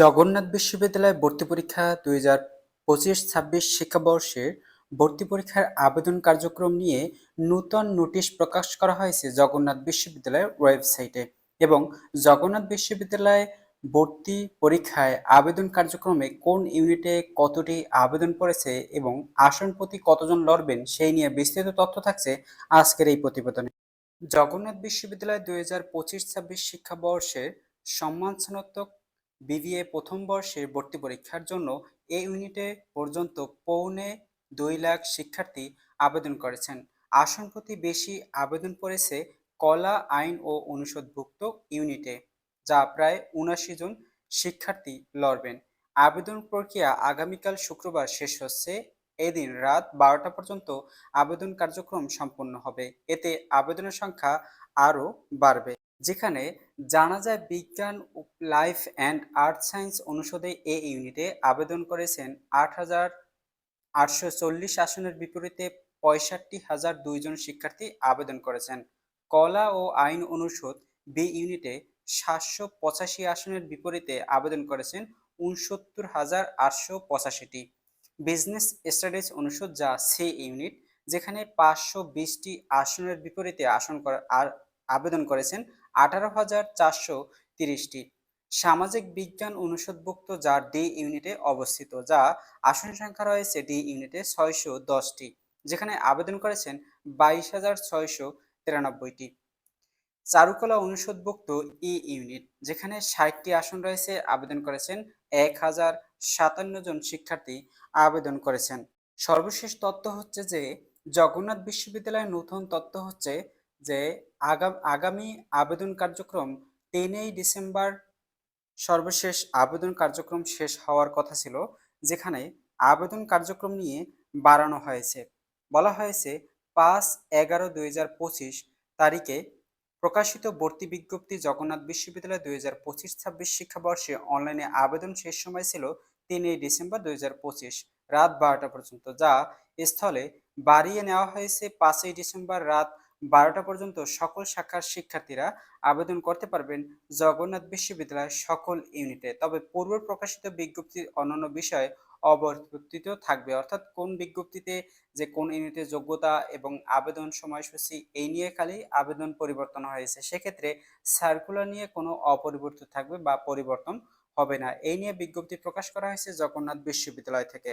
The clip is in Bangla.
জগন্নাথ বিশ্ববিদ্যালয় ভর্তি পরীক্ষা দুই হাজার পঁচিশ ছাব্বিশ শিক্ষাবর্ষের ভর্তি পরীক্ষার আবেদন কার্যক্রম নিয়ে নূতন নোটিশ প্রকাশ করা হয়েছে জগন্নাথ বিশ্ববিদ্যালয়ের ওয়েবসাইটে এবং জগন্নাথ বিশ্ববিদ্যালয়ে ভর্তি পরীক্ষায় আবেদন কার্যক্রমে কোন ইউনিটে কতটি আবেদন পড়েছে এবং আসন প্রতি কতজন লড়বেন সেই নিয়ে বিস্তারিত তথ্য থাকছে আজকের এই প্রতিবেদনে। জগন্নাথ বিশ্ববিদ্যালয় দুই হাজার পঁচিশ ছাব্বিশ শিক্ষাবর্ষের সম্মানসনাতক বিবিএ প্রথম বর্ষের ভর্তি পরীক্ষার জন্য এ ইউনিটে পর্যন্ত পৌনে দুই লাখ শিক্ষার্থী আবেদন করেছেন। আসন প্রতি বেশি আবেদন পড়েছে কলা, আইন ও অনুষদভুক্ত ইউনিটে, যা প্রায় উনাশি জন শিক্ষার্থী লড়বেন। আবেদন প্রক্রিয়া আগামীকাল শুক্রবার শেষ হচ্ছে। এদিন রাত বারোটা পর্যন্ত আবেদন কার্যক্রম সম্পন্ন হবে। এতে আবেদনের সংখ্যা আরও বাড়বে। যেখানে জানা যায় বিজ্ঞান, লাইফ অ্যান্ড আর্থ সায়েন্স অনুষদে এ ইউনিটে আবেদন করেছেন আট হাজার আটশো চল্লিশ আসনের বিপরীতে পঁয়ষট্টি হাজার দুইজন শিক্ষার্থী আবেদন করেছেন। কলা ও আইন অনুষদ বি ইউনিটে সাতশো পঁচাশি আসনের বিপরীতে আবেদন করেছেন উনসত্তর হাজার আটশো পঁচাশিটি। বিজনেস স্টাডিজ অনুষদ যা সি ইউনিট, যেখানে পাঁচশো বিশটি আসনের বিপরীতে আসন করা- আবেদন করেছেন আঠারো হাজার চারশো তিরিশটি সামাজিক বিজ্ঞান অনুষদভুক্ত যা ডি ইউনিটে অবস্থিত, যা আসন সংখ্যা রয়েছে ডি ইউনিটে ছয়শো দশটি, যেখানে আবেদন করেছেন বাইশ হাজার ছয়শো তিরানব্বইটি। চারুকলা অনুষদভুক্ত ই ইউনিট, যেখানে ষাটটি আসন রয়েছে, আবেদন করেছেন এক হাজার সাতান্ন জন শিক্ষার্থী আবেদন করেছেন। সর্বশেষ তথ্য হচ্ছে যে, জগন্নাথ বিশ্ববিদ্যালয়ের নতুন তথ্য হচ্ছে যে আগাম আবেদন কার্যক্রম তিনই ডিসেম্বর সর্বশেষ আবেদন কার্যক্রম শেষ হওয়ার কথা ছিল, যেখানে আবেদন কার্যক্রম নিয়ে বাড়ানো হয়েছে। বলা হয়েছে, পাঁচ এগারো দুই তারিখে প্রকাশিত ভর্তি বিজ্ঞপ্তি জগন্নাথ বিশ্ববিদ্যালয় দুই হাজার পঁচিশ ছাব্বিশ শিক্ষাবর্ষে অনলাইনে আবেদন শেষ সময় ছিল তিনই ডিসেম্বর দুই হাজার পঁচিশ রাত বারোটা পর্যন্ত, যা স্থলে বাড়িয়ে নেওয়া হয়েছে পাঁচই ডিসেম্বর রাত বারোটা পর্যন্ত সকল শাখার শিক্ষার্থীরা আবেদন করতে পারবেন জগন্নাথ বিশ্ববিদ্যালয়ের সকল ইউনিটে। তবে পূর্ব প্রকাশিত বিজ্ঞপ্তির অন্যান্য বিষয় অবর্তিত থাকবে। অর্থাৎ কোন বিজ্ঞপ্তিতে যে কোন ইউনিটের যোগ্যতা এবং আবেদন সময়সূচি এই নিয়ে খালি আবেদন পরিবর্তন হয়েছে, সেক্ষেত্রে সার্কুলার নিয়ে কোনো অপরিবর্তিত থাকবে বা পরিবর্তন হবে না। এই নিয়ে বিজ্ঞপ্তি প্রকাশ করা হয়েছে জগন্নাথ বিশ্ববিদ্যালয় থেকে।